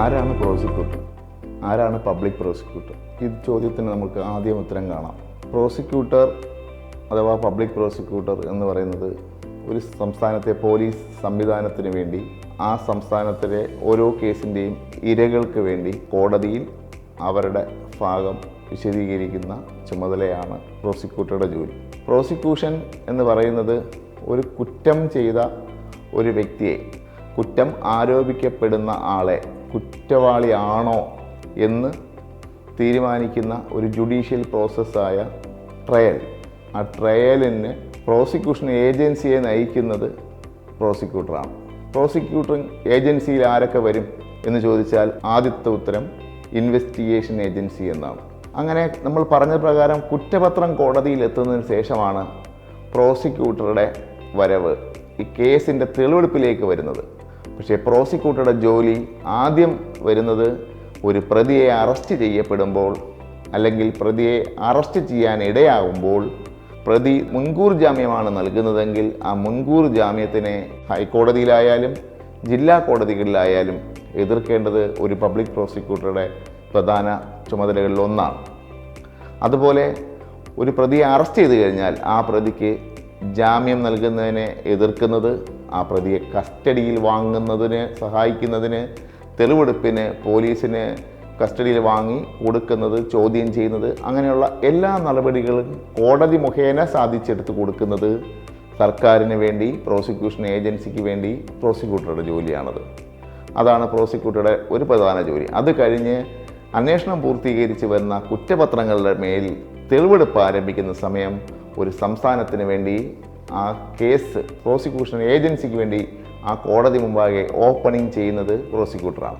ആരാണ് പ്രോസിക്യൂട്ടർ? ആരാണ് public prosecutor? ഈ ചോദ്യത്തിന് നമുക്ക് ആദ്യം ഉത്തരം കാണാം. പ്രോസിക്യൂട്ടർ അഥവാ പബ്ലിക് പ്രോസിക്യൂട്ടർ എന്ന് പറയുന്നത് ഒരു സംസ്ഥാനത്തെ പോലീസ് സംവിധാനത്തിന് വേണ്ടി ആ സംസ്ഥാനത്തിലെ ഓരോ കേസിന്റെയും ഇരകൾക്ക് വേണ്ടി കോടതിയിൽ അവരുടെ ഭാഗം വിശദീകരിക്കുന്ന ചുമതലയാണ് പ്രോസിക്യൂട്ടറുടെ ജോലി. പ്രോസിക്യൂഷൻ എന്ന് പറയുന്നത് ഒരു കുറ്റം ചെയ്ത ഒരു വ്യക്തിയെ കുറ്റം ആരോപിക്കപ്പെടുന്ന ആളെ കുറ്റവാളിയാണോ എന്ന് തീരുമാനിക്കുന്ന ഒരു ജുഡീഷ്യൽ പ്രോസസ്സായ ട്രയൽ. ആ ട്രയലിന് പ്രോസിക്യൂഷൻ ഏജൻസിയെ നയിക്കുന്നത് പ്രോസിക്യൂട്ടറാണ്. പ്രോസിക്യൂട്ടർ ഏജൻസിയിൽ ആരൊക്കെ വരും എന്ന് ചോദിച്ചാൽ ആദ്യത്തെ ഉത്തരം ഇൻവെസ്റ്റിഗേഷൻ ഏജൻസി എന്നാണ്. അങ്ങനെ നമ്മൾ പറഞ്ഞ പ്രകാരം കുറ്റപത്രം കോടതിയിൽ എത്തുന്നതിന് ശേഷമാണ് പ്രോസിക്യൂട്ടറുടെ വരവ് ഈ കേസിന്റെ തെളിവെടുപ്പിലേക്ക് വരുന്നത്. പക്ഷേ പ്രോസിക്യൂട്ടറുടെ ജോലി ആദ്യം വരുന്നത് ഒരു പ്രതിയെ അറസ്റ്റ് ചെയ്യപ്പെടുമ്പോൾ അല്ലെങ്കിൽ പ്രതിയെ അറസ്റ്റ് ചെയ്യാൻ ഇടയാകുമ്പോൾ പ്രതി മുൻകൂർ ജാമ്യമാണ് നൽകുന്നതെങ്കിൽ ആ മുൻകൂർ ജാമ്യത്തിനെ ഹൈക്കോടതിയിലായാലും ജില്ലാ കോടതികളിലായാലും എതിർക്കേണ്ടത് ഒരു പബ്ലിക് പ്രോസിക്യൂട്ടറുടെ പ്രധാന ചുമതലകളിൽ ഒന്നാണ്. അതുപോലെ ഒരു പ്രതിയെ അറസ്റ്റ് ചെയ്ത് കഴിഞ്ഞാൽ ആ പ്രതിക്ക് ജാമ്യം നൽകുന്നതിനെ എതിർക്കുന്നത് ആ പ്രതിയെ കസ്റ്റഡിയിൽ വാങ്ങുന്നതിന് സഹായിക്കുന്നതിന് തെളിവെടുപ്പിന് പോലീസിന് കസ്റ്റഡിയിൽ വാങ്ങി കൊടുക്കുന്നത് ചോദ്യം ചെയ്യുന്നത് അങ്ങനെയുള്ള എല്ലാ നടപടികളും കോടതി മുഖേന സാധിച്ചെടുത്ത് കൊടുക്കുന്നത് സർക്കാരിന് വേണ്ടി പ്രോസിക്യൂഷൻ ഏജൻസിക്ക് വേണ്ടി പ്രോസിക്യൂട്ടറുടെ ജോലിയാണത്. അതാണ് പ്രോസിക്യൂട്ടറുടെ ഒരു പ്രധാന ജോലി. അത് കഴിഞ്ഞ് അന്വേഷണം പൂർത്തീകരിച്ച് വരുന്ന കുറ്റപത്രങ്ങളുടെ മേൽ തെളിവെടുപ്പ് ആരംഭിക്കുന്ന സമയം ഒരു സംസ്ഥാനത്തിന് വേണ്ടി ആ കേസ് പ്രോസിക്യൂഷൻ ഏജൻസിക്ക് വേണ്ടി ആ കോടതി മുമ്പാകെ ഓപ്പണിംഗ് ചെയ്യുന്നത് പ്രോസിക്യൂട്ടറാണ്.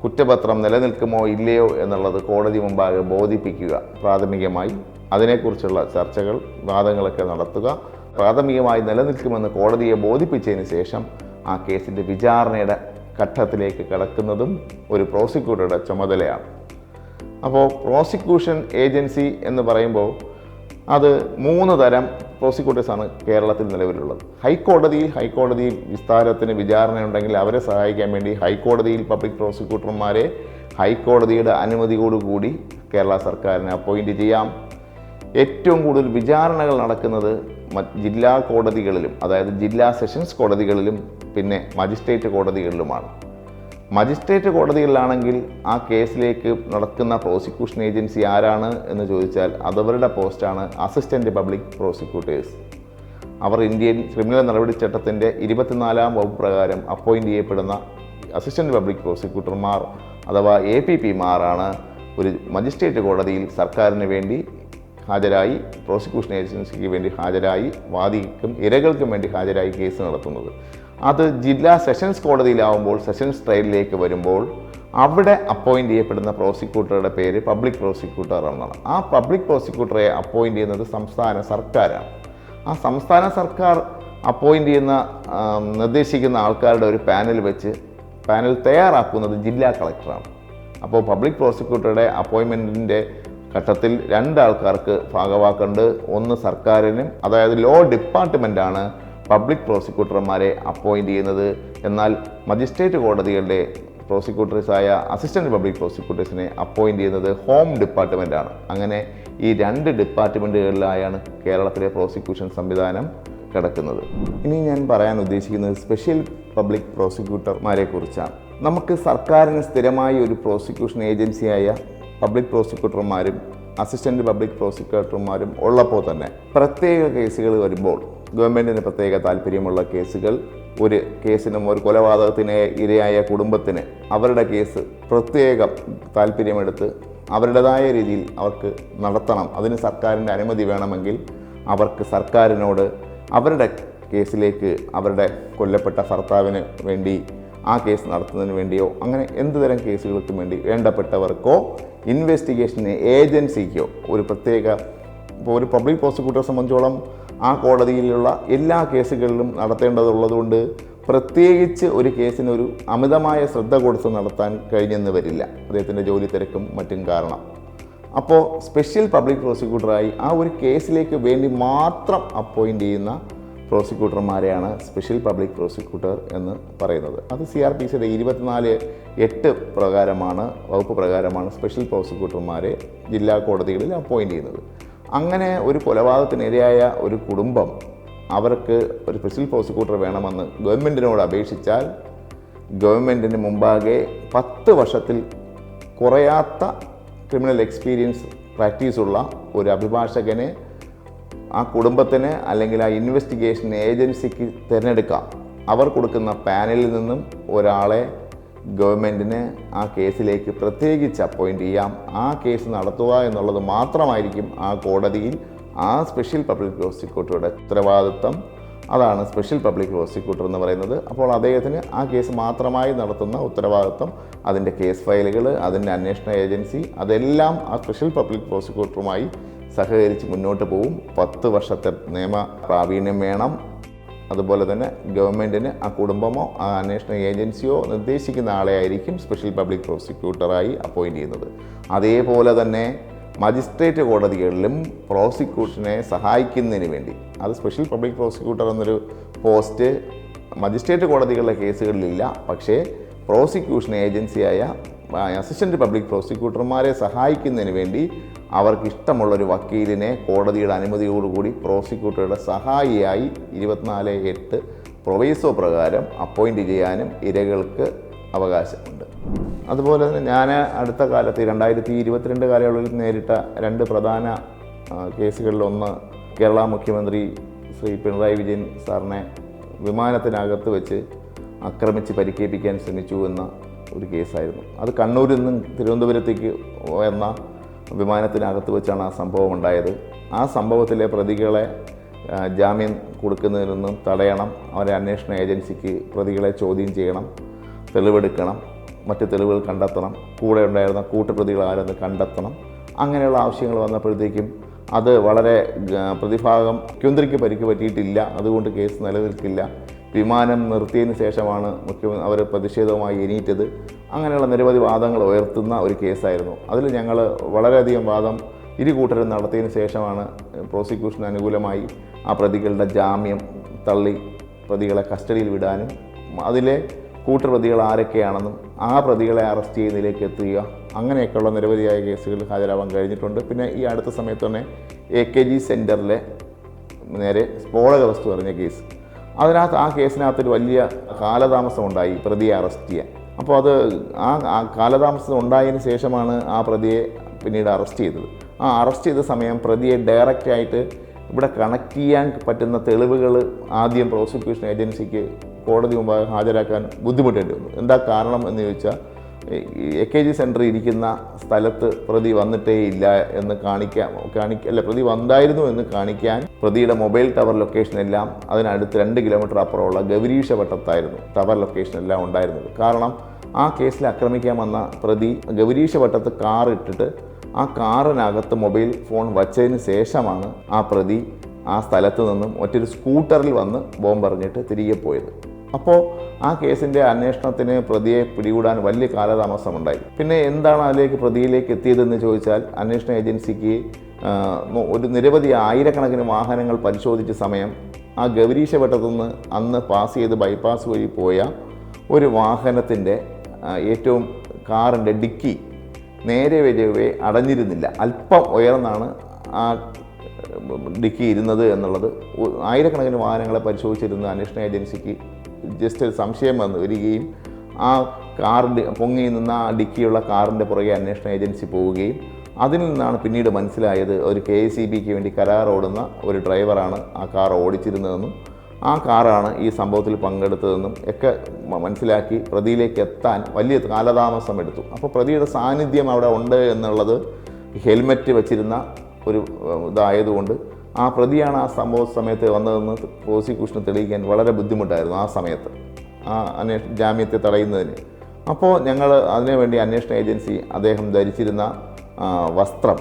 കുറ്റപത്രം നിലനിൽക്കുമോ ഇല്ലയോ എന്നുള്ളത് കോടതി മുമ്പാകെ ബോധിപ്പിക്കുക പ്രാഥമികമായി. അതിനെക്കുറിച്ചുള്ള ചർച്ചകൾ വാദങ്ങളൊക്കെ നടത്തുക പ്രാഥമികമായി നിലനിൽക്കുമെന്ന് കോടതിയെ ബോധിപ്പിച്ചതിന് ശേഷം ആ കേസിന്റെ വിചാരണയുടെ ഘട്ടത്തിലേക്ക് കടക്കുന്നതും ഒരു പ്രോസിക്യൂട്ടറുടെ ചുമതലയാണ്. അപ്പോൾ പ്രോസിക്യൂഷൻ ഏജൻസി എന്ന് പറയുമ്പോൾ അത് മൂന്ന് തരം പ്രോസിക്യൂട്ടേഴ്സാണ് കേരളത്തിൽ നിലവിലുള്ളത്. ഹൈക്കോടതിയിൽ ഹൈക്കോടതിയിൽ വിസ്താരത്തിന് വിചാരണയുണ്ടെങ്കിൽ അവരെ സഹായിക്കാൻ വേണ്ടി ഹൈക്കോടതിയിൽ പബ്ലിക് പ്രോസിക്യൂട്ടർമാരെ ഹൈക്കോടതിയുടെ അനുമതിയോടുകൂടി കേരള സർക്കാരിനെ അപ്പോയിന്റ് ചെയ്യാം. ഏറ്റവും കൂടുതൽ വിചാരണകൾ നടക്കുന്നത് ജില്ലാ കോടതികളിലും അതായത് ജില്ലാ സെഷൻസ് കോടതികളിലും പിന്നെ മജിസ്ട്രേറ്റ് കോടതികളിലുമാണ്. മജിസ്ട്രേറ്റ് കോടതികളിലാണെങ്കിൽ ആ കേസിലേക്ക് നടക്കുന്ന പ്രോസിക്യൂഷൻ ഏജൻസി ആരാണ് എന്ന് ചോദിച്ചാൽ അതവരുടെ പോസ്റ്റാണ് അസിസ്റ്റന്റ് പബ്ലിക് പ്രോസിക്യൂട്ടേഴ്സ്. അവർ ഇന്ത്യൻ ക്രിമിനൽ നടപടിച്ചട്ടത്തിന്റെ ഇരുപത്തിനാലാം വകുപ്പ് പ്രകാരം അപ്പോയിന്റ് ചെയ്യപ്പെടുന്ന അസിസ്റ്റന്റ് പബ്ലിക് പ്രോസിക്യൂട്ടർമാർ അഥവാ എ പി പിമാരാണ് ഒരു മജിസ്ട്രേറ്റ് കോടതിയിൽ സർക്കാരിന് വേണ്ടി ഹാജരായി പ്രോസിക്യൂഷൻ ഏജൻസിക്ക് വേണ്ടി ഹാജരായി വാദിക്കും ഇരകൾക്കും വേണ്ടി ഹാജരായി കേസ് നടത്തുന്നത്. അത് ജില്ലാ സെഷൻസ് കോടതിയിലാവുമ്പോൾ സെഷൻസ് ട്രയലിലേക്ക് വരുമ്പോൾ അവിടെ അപ്പോയിന്റ് ചെയ്യപ്പെടുന്ന പ്രോസിക്യൂട്ടറുടെ പേര് പബ്ലിക് പ്രോസിക്യൂട്ടർ എന്നാണ്. ആ പബ്ലിക് പ്രോസിക്യൂട്ടറെ അപ്പോയിന്റ് ചെയ്യുന്നത് സംസ്ഥാന സർക്കാരാണ്. ആ സംസ്ഥാന സർക്കാർ അപ്പോയിന്റ് ചെയ്യുന്ന നിർദ്ദേശിക്കുന്ന ആൾക്കാരുടെ ഒരു പാനൽ വെച്ച് പാനൽ തയ്യാറാക്കുന്നത് ജില്ലാ കളക്ടറാണ്. അപ്പോൾ പബ്ലിക് പ്രോസിക്യൂട്ടറുടെ അപ്പോയിൻമെന്റിന്റെ ഘട്ടത്തിൽ രണ്ടാൾക്കാർക്ക് ഭാഗവാക്കുണ്ട്. ഒന്ന് സർക്കാരിനും അതായത് ലോ ഡിപ്പാർട്ട്മെന്റാണ് പബ്ലിക് പ്രോസിക്യൂട്ടർമാരെ അപ്പോയിന്റ് ചെയ്യുന്നത്. എന്നാൽ മജിസ്ട്രേറ്റ് കോടതികളുടെ പ്രോസിക്യൂട്ടേഴ്സായ അസിസ്റ്റന്റ് പബ്ലിക് പ്രോസിക്യൂട്ടേഴ്സിനെ അപ്പോയിന്റ് ചെയ്യുന്നത് ഹോം ഡിപ്പാർട്ട്മെന്റാണ് അങ്ങനെ ഈ രണ്ട് ഡിപ്പാർട്ട്മെന്റുകളിലായാണ് കേരളത്തിലെ പ്രോസിക്യൂഷൻ സംവിധാനം കിടക്കുന്നത്. ഇനി ഞാൻ പറയാൻ ഉദ്ദേശിക്കുന്നത് സ്പെഷ്യൽ പബ്ലിക് പ്രോസിക്യൂട്ടർമാരെ കുറിച്ചാണ്. നമുക്ക് സർക്കാരിന് സ്ഥിരമായി ഒരു പ്രോസിക്യൂഷൻ ഏജൻസിയായ പബ്ലിക് പ്രോസിക്യൂട്ടർമാരും അസിസ്റ്റന്റ് പബ്ലിക് പ്രോസിക്യൂട്ടർമാരും ഉള്ളപ്പോൾ തന്നെ പ്രത്യേക കേസുകൾ വരുമ്പോൾ ഗവൺമെന്റിന് പ്രത്യേക താല്പര്യമുള്ള കേസുകൾ ഒരു കേസിനും ഒരു കൊലപാതകത്തിന് ഇരയായ കുടുംബത്തിന് അവരുടെ കേസ് പ്രത്യേകം താല്പര്യമെടുത്ത് അവരുടേതായ രീതിയിൽ അവർക്ക് നടത്തണം. അതിന് സർക്കാരിന്റെ അനുമതി വേണമെങ്കിൽ അവർക്ക് സർക്കാരിനോട് അവരുടെ കേസിലേക്ക് അവരുടെ കൊല്ലപ്പെട്ട ഭർത്താവിന് വേണ്ടി ആ കേസ് നടത്തുന്നതിന് വേണ്ടിയോ അങ്ങനെ എന്ത് തരം കേസുകൾക്കും വേണ്ടി വേണ്ടപ്പെട്ടവർക്കോ ഇൻവെസ്റ്റിഗേഷൻ ഏജൻസിക്കോ ഒരു പ്രത്യേക ഇപ്പോൾ ഒരു പബ്ലിക് പ്രോസിക്യൂട്ടറെ സംബന്ധിച്ചോളം ആ കോടതിയിലുള്ള എല്ലാ കേസുകളിലും നടത്തേണ്ടതുള്ളതുകൊണ്ട് പ്രത്യേകിച്ച് ഒരു കേസിനൊരു അമിതമായ ശ്രദ്ധ കൊടുത്ത് നടത്താൻ കഴിഞ്ഞെന്ന് വരില്ല. അദ്ദേഹത്തിന്റെ ജോലി തിരക്കും മറ്റും കാരണം. അപ്പോൾ സ്പെഷ്യൽ പബ്ലിക് പ്രോസിക്യൂട്ടറായി ആ ഒരു കേസിലേക്ക് വേണ്ടി മാത്രം അപ്പോയിന്റ് ചെയ്യുന്ന പ്രോസിക്യൂട്ടർമാരെയാണ് സ്പെഷ്യൽ പബ്ലിക് പ്രോസിക്യൂട്ടർ എന്ന് പറയുന്നത്. അത് സി ആർ പി സിയുടെ ഇരുപത്തിനാല് എട്ട് പ്രകാരമാണ് വകുപ്പ് പ്രകാരമാണ് സ്പെഷ്യൽ പ്രോസിക്യൂട്ടർമാരെ ജില്ലാ കോടതികളിൽ അപ്പോയിന്റ് ചെയ്യുന്നത്. അങ്ങനെ ഒരു കൊലപാതകത്തിനിരയായ ഒരു കുടുംബം അവർക്ക് ഒരു സ്പെഷ്യൽ പ്രോസിക്യൂട്ടർ വേണമെന്ന് ഗവൺമെന്റിനോട് അപേക്ഷിച്ചാൽ ഗവൺമെന്റിന് മുമ്പാകെ പത്ത് വർഷത്തിൽ കുറയാത്ത ക്രിമിനൽ എക്സ്പീരിയൻസ് പ്രാക്ടീസുള്ള ഒരു അഭിഭാഷകനെ ആ കുടുംബത്തിന് അല്ലെങ്കിൽ ആ ഇൻവെസ്റ്റിഗേഷൻ ഏജൻസിക്ക് തിരഞ്ഞെടുക്കാം. അവർ കൊടുക്കുന്ന പാനലിൽ നിന്നും ഒരാളെ ഗവൺമെന്റിന് ആ കേസിലേക്ക് പ്രത്യേകിച്ച് അപ്പോയിന്റ് ചെയ്യാം. ആ കേസ് നടത്തുക എന്നുള്ളത് മാത്രമായിരിക്കും ആ കോടതിയിൽ ആ സ്പെഷ്യൽ പബ്ലിക് പ്രോസിക്യൂട്ടറുടെ ഉത്തരവാദിത്വം. അതാണ് സ്പെഷ്യൽ പബ്ലിക് പ്രോസിക്യൂട്ടർ എന്ന് പറയുന്നത്. അപ്പോൾ അദ്ദേഹത്തിന് ആ കേസ് മാത്രമായി നടത്തുന്ന ഉത്തരവാദിത്വം അതിന്റെ കേസ് ഫയലുകൾ അതിന്റെ അന്വേഷണ ഏജൻസി അതെല്ലാം ആ സ്പെഷ്യൽ പബ്ലിക് പ്രോസിക്യൂട്ടറുമായി സഹകരിച്ച് മുന്നോട്ട് പോകും പത്ത് വർഷത്തെ നിയമ പ്രാവീണ്യം വേണം. അതുപോലെ തന്നെ ഗവൺമെന്റിന് ആ കുടുംബമോ ആ അന്വേഷണ ഏജൻസിയോ നിർദ്ദേശിക്കുന്ന ആളെ ആയിരിക്കും സ്പെഷ്യൽ പബ്ലിക് പ്രോസിക്യൂട്ടറായി അപ്പോയിന്റ് ചെയ്യുന്നത്. അതേപോലെ തന്നെ മജിസ്ട്രേറ്റ് കോടതികളിലും പ്രോസിക്യൂഷനെ സഹായിക്കുന്നതിന് വേണ്ടി. അത് സ്പെഷ്യൽ പബ്ലിക് പ്രോസിക്യൂട്ടർ എന്നൊരു പോസ്റ്റ് മജിസ്ട്രേറ്റ് കോടതികളിലെ കേസുകളിലില്ല പക്ഷേ പ്രോസിക്യൂഷൻ ഏജൻസിയായ അസിസ്റ്റന്റ് പബ്ലിക് പ്രോസിക്യൂട്ടർമാരെ സഹായിക്കുന്നതിന് വേണ്ടി അവർക്ക് ഇഷ്ടമുള്ളൊരു വക്കീലിനെ കോടതിയുടെ അനുമതിയോടുകൂടി പ്രോസിക്യൂട്ടറുടെ സഹായിയായി ഇരുപത്തിനാല് എട്ട് പ്രൊവൈസോ പ്രകാരം അപ്പോയിന്റ് ചെയ്യാനും ഇരകൾക്ക് അവകാശമുണ്ട്. അതുപോലെ തന്നെ ഞാൻ അടുത്ത കാലത്ത് രണ്ടായിരത്തി ഇരുപത്തിരണ്ട് കാലയളവിൽ നേരിട്ട രണ്ട് പ്രധാന കേസുകളിലൊന്ന് കേരള മുഖ്യമന്ത്രി ശ്രീ പിണറായി വിജയൻ സാറിനെ വിമാനത്തിനകത്ത് വെച്ച് ആക്രമിച്ച് പരിക്കേൽപ്പിക്കാൻ ശ്രമിച്ചു എന്ന ഒരു കേസായിരുന്നു. അത് കണ്ണൂരിൽ നിന്നും തിരുവനന്തപുരത്തേക്ക് വന്ന വിമാനത്തിനകത്ത് വെച്ചാണ് ആ സംഭവം ഉണ്ടായത്. ആ സംഭവത്തിലെ പ്രതികളെ ജാമ്യം കൊടുക്കുന്നതിൽ നിന്നും തടയണം. അവരെ അന്വേഷണ ഏജൻസിക്ക് പ്രതികളെ ചോദ്യം ചെയ്യണം തെളിവെടുക്കണം മറ്റ് തെളിവുകൾ കണ്ടെത്തണം. കൂടെ ഉണ്ടായിരുന്ന കൂട്ടുപ്രതികൾ ആരെന്ന് കണ്ടെത്തണം. അങ്ങനെയുള്ള ആവശ്യങ്ങൾ വന്നപ്പോഴത്തേക്കും അത് വളരെ പ്രതിഭാഗം ക്യുന്തിരിക്ക് പരിക്ക് പറ്റിയിട്ടില്ല. അതുകൊണ്ട് കേസ് നിലനിൽക്കില്ല. വിമാനം നിർത്തിയതിന് ശേഷമാണ് മുഖ്യമന്ത്രി അവർ പ്രതിഷേധവുമായി എണീറ്റത്. അങ്ങനെയുള്ള നിരവധി വാദങ്ങൾ ഉയർത്തുന്ന ഒരു കേസായിരുന്നു. അതിൽ ഞങ്ങൾ വളരെയധികം വാദം ഇരു കൂട്ടരും നടത്തിയതിന് ശേഷമാണ് പ്രോസിക്യൂഷൻ അനുകൂലമായി ആ പ്രതികളുടെ ജാമ്യം തള്ളി പ്രതികളെ കസ്റ്റഡിയിൽ വിടാനും അതിലെ കൂട്ടുപ്രതികൾ ആരൊക്കെയാണെന്നും ആ പ്രതികളെ അറസ്റ്റ് ചെയ്യുന്നതിലേക്ക് എത്തുക അങ്ങനെയൊക്കെയുള്ള നിരവധിയായ കേസുകൾ ഹാജരാവാൻ കഴിഞ്ഞിട്ടുണ്ട്. പിന്നെ ഈ അടുത്ത സമയത്ത് തന്നെ എ കെ ജി സെന്ററിലെ നേരെ സ്ഫോടക വസ്തു എറിഞ്ഞ കേസ്. അതിനകത്ത് ആ കേസിനകത്തൊരു വലിയ കാലതാമസം ഉണ്ടായി പ്രതിയെ അറസ്റ്റ് ചെയ്യാൻ. അപ്പോൾ അത് ആ കാലതാമസം ഉണ്ടായതിന് ശേഷമാണ് ആ പ്രതിയെ പിന്നീട് അറസ്റ്റ് ചെയ്തത്. ആ അറസ്റ്റ് ചെയ്ത സമയം പ്രതിയെ ഡയറക്റ്റായിട്ട് ഇവിടെ കണക്ട് ചെയ്യാൻ പറ്റുന്ന തെളിവുകൾ ആദ്യം പ്രോസിക്യൂഷൻ ഏജൻസിക്ക് കോടതി മുമ്പാകെ ഹാജരാക്കാൻ ബുദ്ധിമുട്ടേണ്ടി വന്നു. എന്താ കാരണം എന്ന് ചോദിച്ചാൽ എ കെ ജി സെന്റർ ഇരിക്കുന്ന സ്ഥലത്ത് പ്രതി വന്നിട്ടേ ഇല്ല എന്ന് കാണിക്കാൻ കാണിക്ക അല്ല പ്രതി വന്നായിരുന്നു എന്ന് കാണിക്കാൻ പ്രതിയുടെ മൊബൈൽ ടവർ ലൊക്കേഷൻ എല്ലാം അതിനടുത്ത് രണ്ട് കിലോമീറ്റർ അപ്പുറമുള്ള ഗൗരീഷ വട്ടത്തായിരുന്നു ടവർ ലൊക്കേഷൻ എല്ലാം ഉണ്ടായിരുന്നത്. കാരണം ആ കേസിൽ ആക്രമിക്കാൻ വന്ന പ്രതി ഗൗരീഷ വട്ടത്ത് കാർ ഇട്ടിട്ട് ആ കാറിനകത്ത് മൊബൈൽ ഫോൺ വച്ചതിന് ശേഷമാണ് ആ പ്രതി ആ സ്ഥലത്ത് നിന്നും മറ്റൊരു സ്കൂട്ടറിൽ വന്ന് ബോംബെറിഞ്ഞിട്ട് തിരികെ പോയത്. അപ്പോൾ ആ കേസിന്റെ അന്വേഷണത്തിന് പ്രതിയെ പിടികൂടാൻ വലിയ കാലതാമസമുണ്ടായി. പിന്നെ എന്താണ് അതിലേക്ക് പ്രതിയിലേക്ക് എത്തിയതെന്ന് ചോദിച്ചാൽ അന്വേഷണ ഏജൻസിക്ക് ഒരു നിരവധി ആയിരക്കണക്കിന് വാഹനങ്ങൾ പരിശോധിച്ച സമയം ആ ഗൗരീശവട്ടത്തുനിന്ന് അന്ന് പാസ് ചെയ്ത് ബൈപ്പാസ് വഴി പോയ ഒരു വാഹനത്തിന്റെ ഏറ്റവും കാറിന്റെ ഡിക്കി നേരെ വരവേ അടഞ്ഞിരുന്നില്ല. അല്പം ഉയർന്നാണ് ആ ഡിക്കി ഇരുന്നത് എന്നുള്ളത്. ആയിരക്കണക്കിന് വാഹനങ്ങളെ പരിശോധിച്ചിരുന്ന അന്വേഷണ ഏജൻസിക്ക് ജസ്റ്റ് ഒരു സംശയം വന്നു വരികയും ആ കാറിന്റെ പൊങ്ങി നിന്ന ആ ഡിക്കിയുള്ള കാറിന്റെ പുറകെ അന്വേഷണ ഏജൻസി പോവുകയും അതിൽ നിന്നാണ് പിന്നീട് മനസ്സിലായത് ഒരു കെ എസ് ഇ ബിക്ക് വേണ്ടി കരാർ ഓടുന്ന ഒരു ഡ്രൈവറാണ് ആ കാർ ഓടിച്ചിരുന്നതെന്നും ആ കാറാണ് ഈ സംഭവത്തിൽ പങ്കെടുത്തതെന്നും ഒക്കെ മനസ്സിലാക്കി പ്രതിയിലേക്ക് എത്താൻ വലിയ കാലതാമസം എടുത്തു. അപ്പോൾ പ്രതിയുടെ സാന്നിധ്യം അവിടെ ഉണ്ട് എന്നുള്ളത് ഹെൽമെറ്റ് വെച്ചിരുന്ന ഒരു ഇതായതുകൊണ്ട് ആ പ്രതിയാണ് ആ സംഭവ സമയത്ത് വന്നതെന്ന് പ്രോസിക്യൂഷന് തെളിയിക്കാൻ വളരെ ബുദ്ധിമുട്ടായിരുന്നു ആ സമയത്ത്. ആ അന്വേഷ ജാമ്യത്തെ തടയുന്നതിന്. അപ്പോൾ ഞങ്ങൾ അതിനുവേണ്ടി അന്വേഷണ ഏജൻസി അദ്ദേഹം ധരിച്ചിരുന്ന വസ്ത്രം.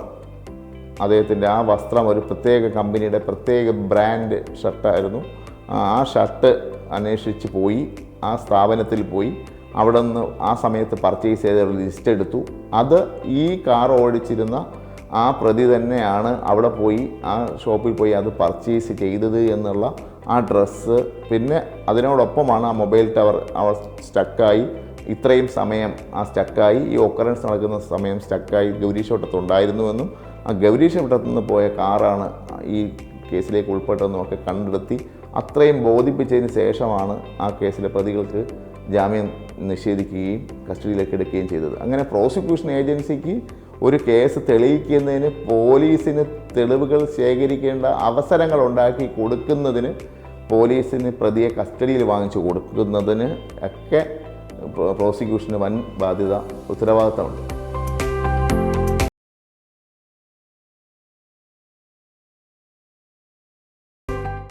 അദ്ദേഹത്തിന്റെ ആ വസ്ത്രം ഒരു പ്രത്യേക കമ്പനിയുടെ പ്രത്യേക ബ്രാൻഡ് ഷർട്ടായിരുന്നു. ആ ഷർട്ട് അന്വേഷിച്ച് പോയി ആ സ്ഥാപനത്തിൽ പോയി അവിടെ നിന്ന് ആ സമയത്ത് പർച്ചേസ് ചെയ്ത ലിസ്റ്റ് എടുത്തു. അത് ഈ കാർ ഓടിച്ചിരുന്ന ആ പ്രതി തന്നെയാണ് അവിടെ പോയി ആ ഷോപ്പിൽ പോയി അത് പർച്ചേസ് ചെയ്തത് എന്നുള്ള ആ ഡ്രസ്സ് പിന്നെ അതിനോടൊപ്പമാണ് ആ മൊബൈൽ ടവർ അവർ സ്റ്റക്കായി ഇത്രയും സമയം ആ സ്റ്റക്കായി ഈ ഒക്കറൻസ് നടക്കുന്ന സമയം സ്റ്റക്കായി ഗൗരീശവട്ടത്തുണ്ടായിരുന്നുവെന്നും ആ ഗൗരീശവട്ടത്തു നിന്ന് പോയ കാറാണ് ഈ കേസിലേക്ക് ഉൾപ്പെട്ടതെന്നും ഒക്കെ കണ്ടെത്തി അത്രയും ബോധിപ്പിച്ചതിന് ശേഷമാണ് ആ കേസിലെ പ്രതികൾക്ക് ജാമ്യം നിഷേധിക്കുകയും കസ്റ്റഡിയിലേക്ക് എടുക്കുകയും ചെയ്തത്. അങ്ങനെ പ്രോസിക്യൂഷൻ ഏജൻസിക്ക് ഒരു കേസ് തെളിയിക്കുന്നതിന് പോലീസിന് തെളിവുകൾ ശേഖരിക്കേണ്ട അവസരങ്ങൾ ഉണ്ടാക്കി കൊടുക്കുന്നതിന് പോലീസിന് പ്രതിയെ കസ്റ്റഡിയിൽ വാങ്ങിച്ചു കൊടുക്കുന്നതിന് ഒക്കെ പ്രോസിക്യൂഷന് വൻ ബാധ്യത ഉത്തരവാദിത്തമുണ്ട്.